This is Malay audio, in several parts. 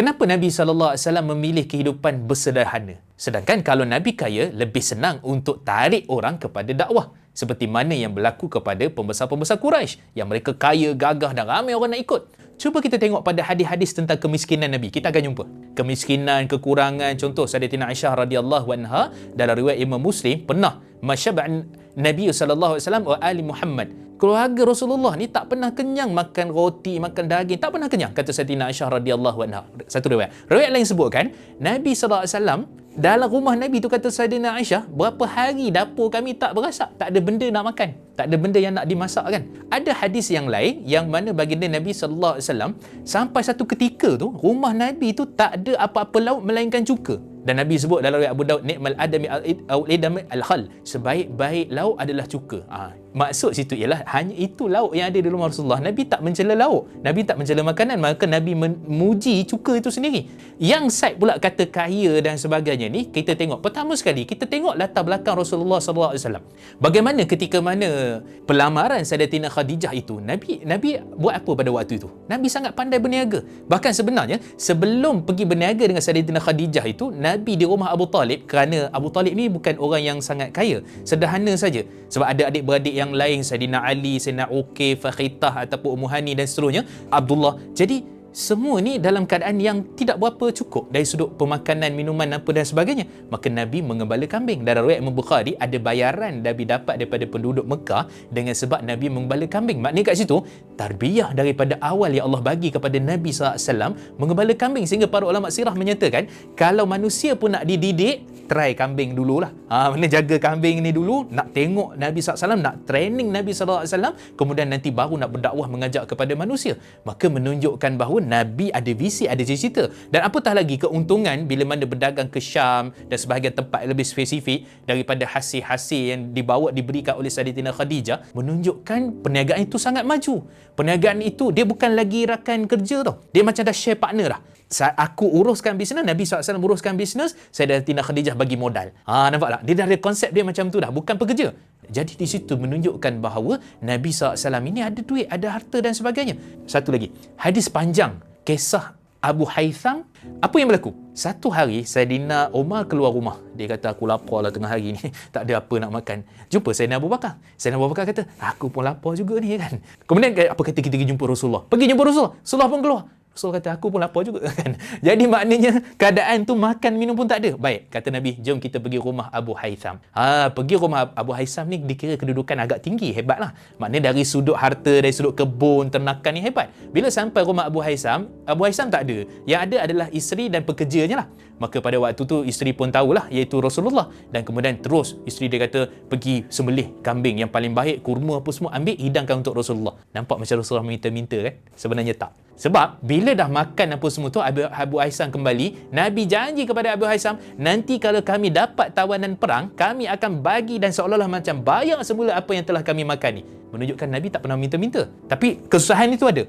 Kenapa Nabi SAW memilih kehidupan bersederhana? Sedangkan kalau Nabi kaya, lebih senang untuk tarik orang kepada dakwah. Seperti mana yang berlaku kepada pembesar-pembesar Quraisy yang mereka kaya, gagah dan ramai orang nak ikut. Cuba kita tengok pada hadis-hadis tentang kemiskinan Nabi. Kita akan jumpa. Kemiskinan, kekurangan. Contoh, Sayyidatina Aisyah radhiyallahu anha dalam riwayat Imam Muslim pernah masyab'an Nabi sallallahu alaihi wasallam wa ali Muhammad keluarga Rasulullah ni tak pernah kenyang makan roti, makan daging, tak pernah kenyang kata Sayyidina Aisyah radhiyallahu anha. Satu riwayat. Riwayat lain sebutkan Nabi sallallahu alaihi wasallam dalam rumah Nabi tu kata Sayyidina Aisyah, berapa hari dapur kami tak berasak, tak ada benda nak makan, tak ada benda yang nak dimasak kan. Ada hadis yang lain yang mana baginda Nabi sallallahu alaihi wasallam sampai satu ketika tu rumah Nabi tu tak ada apa-apa lauk melainkan cuka. Dan Nabi sebut dalam riwayat Abu Daud, nikmal adami al-idam al-khal. Sebaik-baik lauk adalah cuka. Ha, maksud situ ialah hanya itu lauk yang ada di rumah Rasulullah. Nabi tak mencela lauk. Nabi tak mencela makanan, maka Nabi memuji cuka itu sendiri. Yang side pula kata kaya dan sebagainya ni, kita tengok pertama sekali kita tengok latar belakang Rasulullah sallallahu alaihi wasallam. Bagaimana ketika mana pelamaran Sayyidatina Khadijah itu, Nabi Nabi buat apa pada waktu itu? Nabi sangat pandai berniaga. Bahkan sebenarnya sebelum pergi berniaga dengan Sayyidatina Khadijah itu, Nabi di rumah Abu Talib kerana Abu Talib ni bukan orang yang sangat kaya. Sederhana saja. Sebab ada adik-beradik yang lain, Sayyidina Ali, Sayyidina Uqay, Fakhitah ataupun Ummu Hani dan seterusnya, Abdullah. Jadi semua ni dalam keadaan yang tidak berapa cukup dari sudut pemakanan, minuman apa dan sebagainya. Maka Nabi mengembala kambing. Dalam riwayat Imam Bukhari ada bayaran Nabi dapat daripada penduduk Mekah dengan sebab Nabi mengembala kambing. Maknanya kat situ tarbiyah daripada awal yang Allah bagi kepada Nabi SAW mengembala kambing sehingga para ulama sirah menyatakan kalau manusia pun nak dididik try kambing dululah. Ha, mana jaga kambing ni dulu, nak tengok Nabi SAW, nak training Nabi SAW, kemudian nanti baru nak berdakwah mengajak kepada manusia. Maka menunjukkan bahawa Nabi ada visi, ada cita-cita. Dan apatah lagi keuntungan bila mana berdagang ke Syam dan sebahagian tempat lebih spesifik daripada hasil-hasil yang dibawa diberikan oleh Sayyidatina Khadijah menunjukkan perniagaan itu sangat maju. Perniagaan itu dia bukan lagi rakan kerja tau. Dia macam dah share partner dah. Aku uruskan bisnes, Nabi SAW uruskan bisnes, Sayyidatina Khadijah bagi modal. Ha, nampak tak? Dia dah ada konsep dia macam tu dah. Bukan pekerja. Jadi di situ menunjukkan bahawa Nabi SAW ini ada duit, ada harta dan sebagainya. Satu lagi, hadis panjang, kisah Abu Haytham, apa yang berlaku? Satu hari, Sayyidina Omar keluar rumah. Dia kata, aku lapar lah tengah hari ni. tak ada apa nak makan. Jumpa Sayyidina Abu Bakar. Sayyidina Abu Bakar kata, aku pun lapar juga ni kan. Kemudian, apa kata kita pergi jumpa Rasulullah? Pergi jumpa Rasulullah. Rasulullah pun keluar. Rasul kata aku pun lapar juga kan. Jadi maknanya keadaan tu makan minum pun tak ada. Baik, kata Nabi, jom kita pergi rumah Abu Haytham. Ha, pergi rumah Abu Haytham ni dikira kedudukan agak tinggi, hebatlah. Maknanya dari sudut harta, dari sudut kebun, ternakan ni hebat. Bila sampai rumah Abu Haytham, Abu Haytham tak ada. Yang ada adalah isteri dan pekerjanya lah. Maka pada waktu tu isteri pun tahulah iaitu Rasulullah dan kemudian terus isteri dia kata pergi sembelih kambing yang paling baik kurma apa semua ambil hidangkan untuk Rasulullah. Nampak macam Rasulullah minta-minta kan? Sebenarnya tak. Sebab bila dah makan apa semua tu Abu, Abu Haisam kembali, Nabi janji kepada Abu Haisam, nanti kalau kami dapat tawanan perang, kami akan bagi dan seolah-olah macam bayar semula apa yang telah kami makan ni. Menunjukkan Nabi tak pernah minta-minta. Tapi kesusahan itu ada.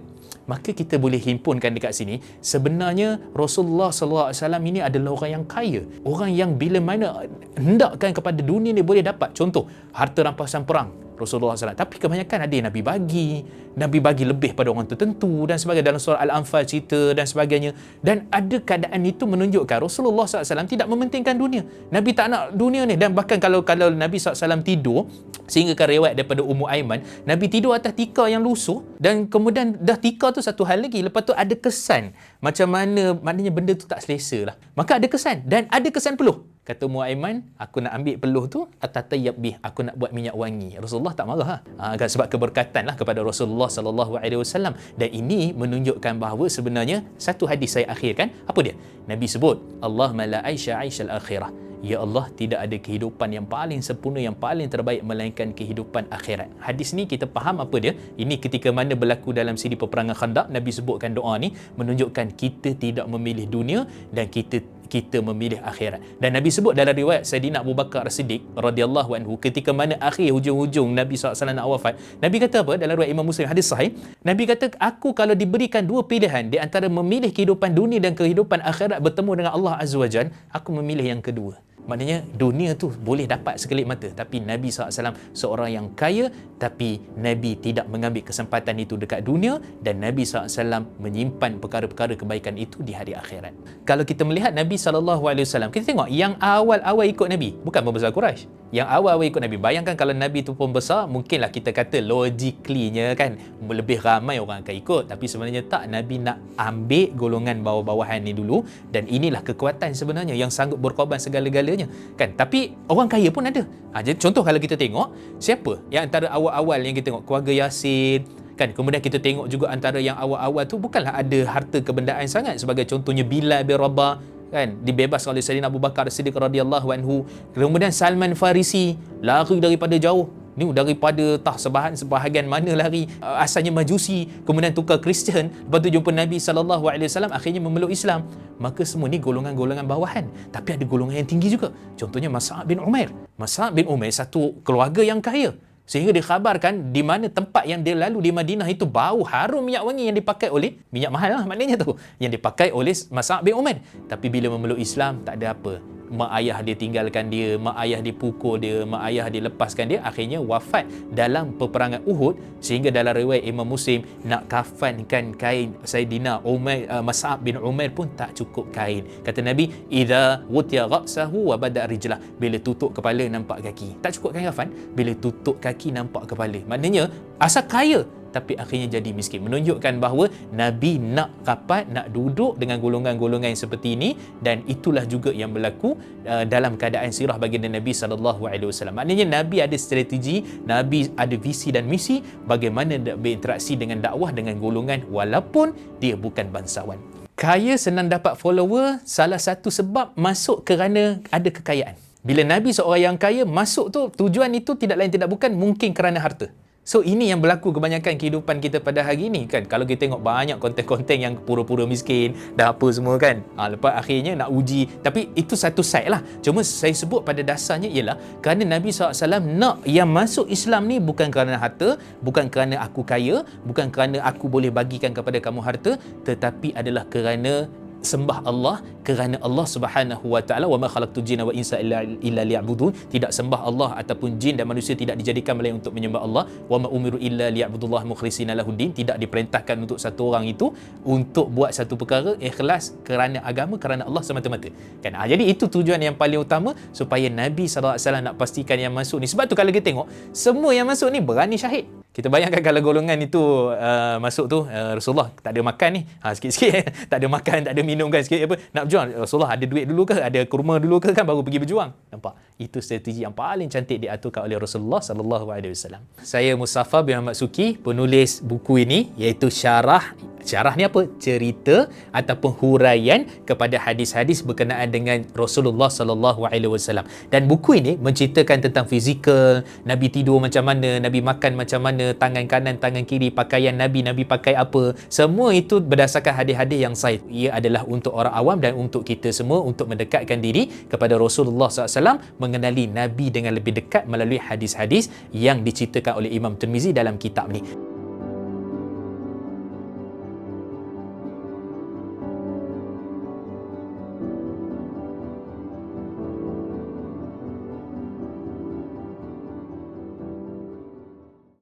Maka kita boleh himpunkan dekat sini, sebenarnya Rasulullah SAW ini adalah orang yang kaya. Orang yang bila mana hendakkan kepada dunia ni boleh dapat. Contoh, harta rampasan perang Rasulullah SAW. Tapi kebanyakan ada yang Nabi bagi. Nabi bagi lebih pada orang tertentu dan sebagainya dalam surah Al-Anfal cerita dan sebagainya. Dan ada keadaan itu menunjukkan Rasulullah SAW tidak mementingkan dunia. Nabi tak nak dunia ni. Dan bahkan kalau kalau Nabi SAW tidur, sehingga kan riwayat daripada Ummu Aiman, Nabi tidur atas tikar yang lusuh dan kemudian dah tikar tu satu hal lagi. Lepas tu ada kesan macam mana maknanya benda tu tak selesa lah. Maka ada kesan dan ada kesan peluh. Kata Ummu Aiman, aku nak ambil peluh tu atatayyab bih, aku nak buat minyak wangi. Rasulullah tak marah ha. ha sebab keberkatan lah kepada Rasulullah sallallahu alaihi wasallam dan ini menunjukkan bahawa sebenarnya satu hadis saya akhirkan, apa dia? Nabi sebut, Allah la aisha aishal akhirah. Ya Allah, tidak ada kehidupan yang paling sempurna, yang paling terbaik melainkan kehidupan akhirat. Hadis ni kita faham apa dia? Ini ketika mana berlaku dalam siri peperangan khandak, Nabi sebutkan doa ni menunjukkan kita tidak memilih dunia dan kita kita memilih akhirat. Dan Nabi sebut dalam riwayat Sayyidina Abu Bakar As-Siddiq radhiyallahu anhu ketika mana akhir hujung-hujung Nabi SAW nak wafat, Nabi kata apa dalam riwayat Imam Muslim hadis sahih? Nabi kata aku kalau diberikan dua pilihan di antara memilih kehidupan dunia dan kehidupan akhirat bertemu dengan Allah Azza wa aku memilih yang kedua. Maknanya dunia tu boleh dapat sekelip mata tapi Nabi SAW seorang yang kaya tapi Nabi tidak mengambil kesempatan itu dekat dunia dan Nabi SAW menyimpan perkara-perkara kebaikan itu di hari akhirat. Kalau kita melihat Nabi SAW, kita tengok yang awal-awal ikut Nabi bukan pembesar Quraisy. Yang awal-awal ikut Nabi. Bayangkan kalau Nabi itu pembesar, mungkinlah kita kata logically-nya kan lebih ramai orang akan ikut. Tapi sebenarnya tak. Nabi nak ambil golongan bawah-bawahan ni dulu dan inilah kekuatan sebenarnya yang sanggup berkorban segala-galanya. Kan? Tapi orang kaya pun ada. Ha, jadi contoh kalau kita tengok, siapa yang antara awal-awal yang kita tengok? Keluarga Yasin, kan kemudian kita tengok juga antara yang awal-awal tu bukanlah ada harta kebendaan sangat sebagai contohnya Bilal bin Rabah kan dibebaskan oleh Sayyidina Abu Bakar Siddiq radhiyallahu anhu kemudian Salman Farisi lari daripada jauh ni daripada tah sebahagian sebahagian mana lari uh, asalnya majusi kemudian tukar Kristian lepas tu jumpa Nabi sallallahu alaihi wasallam akhirnya memeluk Islam. Maka semua ni golongan-golongan bawahan. Tapi ada golongan yang tinggi juga. Contohnya Mas'ab bin Umair. Mas'ab bin Umair satu keluarga yang kaya. Sehingga dikhabarkan di mana tempat yang dia lalu di Madinah itu bau harum minyak wangi yang dipakai oleh minyak mahal lah maknanya tu yang dipakai oleh Mas'ab bin Umar. Tapi bila memeluk Islam tak ada apa mak ayah dia tinggalkan dia, mak ayah dia pukul dia, mak ayah dia lepaskan dia, akhirnya wafat dalam peperangan Uhud sehingga dalam riwayat Imam Muslim nak kafankan kain Sayyidina Umar uh, Mas'ab bin Umar pun tak cukup kain. Kata Nabi, "Idza wutiya ra'sahu wa bada rijlah." Bila tutup kepala nampak kaki. Tak cukup kain kafan, bila tutup kaki nampak kepala. Maknanya asal kaya tapi akhirnya jadi miskin. Menunjukkan bahawa nabi nak rapat nak duduk dengan golongan-golongan seperti ini dan itulah juga yang berlaku uh, dalam keadaan sirah baginda nabi sallallahu alaihi wasallam. Maknanya nabi ada strategi nabi ada visi dan misi bagaimana nak berinteraksi dengan dakwah dengan golongan walaupun dia bukan bangsawan. Kaya senang dapat follower salah satu sebab masuk kerana ada kekayaan. Bila Nabi seorang yang kaya masuk tu tujuan itu tidak lain tidak bukan mungkin kerana harta. So ini yang berlaku kebanyakan kehidupan kita pada hari ini kan. Kalau kita tengok banyak konten-konten yang pura-pura miskin dan apa semua kan. Ha, lepas akhirnya nak uji. Tapi itu satu side lah. Cuma saya sebut pada dasarnya ialah kerana Nabi SAW nak yang masuk Islam ni bukan kerana harta, bukan kerana aku kaya, bukan kerana aku boleh bagikan kepada kamu harta, tetapi adalah kerana sembah Allah kerana Allah Subhanahu wa taala wa ma khalaqtul jinna wa insa illa illa liya'budun. Tidak sembah Allah ataupun jin dan manusia tidak dijadikan melainkan untuk menyembah Allah. Wa ma umiru illa liya'budullah mukhlishina lahuddin tidak diperintahkan untuk satu orang itu untuk buat satu perkara ikhlas kerana agama kerana Allah semata-mata. Kan? Ha, jadi itu tujuan yang paling utama supaya Nabi sallallahu alaihi wasallam nak pastikan yang masuk ni. Sebab tu kalau kita tengok semua yang masuk ni berani syahid kita bayangkan kalau golongan itu uh, masuk tu uh, Rasulullah tak ada makan ni. Ha, sikit-sikit tak ada makan tak ada minum kan sikit apa. Nak berjuang Rasulullah ada duit dulu ke ada kurma dulu ke kan baru pergi berjuang. Nampak? Itu strategi yang paling cantik diaturkan oleh Rasulullah sallallahu alaihi wasallam. Saya Mustafa bin Ahmad Suki penulis buku ini iaitu syarah Syarah ni apa? Cerita ataupun huraian kepada hadis-hadis berkenaan dengan Rasulullah sallallahu alaihi wasallam. Dan buku ini menceritakan tentang fizikal, Nabi tidur macam mana, Nabi makan macam mana, tangan kanan, tangan kiri, pakaian Nabi, Nabi pakai apa. Semua itu berdasarkan hadis-hadis yang sahih. Ia adalah untuk orang awam dan untuk kita semua untuk mendekatkan diri kepada Rasulullah SAW mengenali Nabi dengan lebih dekat melalui hadis-hadis yang diceritakan oleh Imam Tirmizi dalam kitab ni.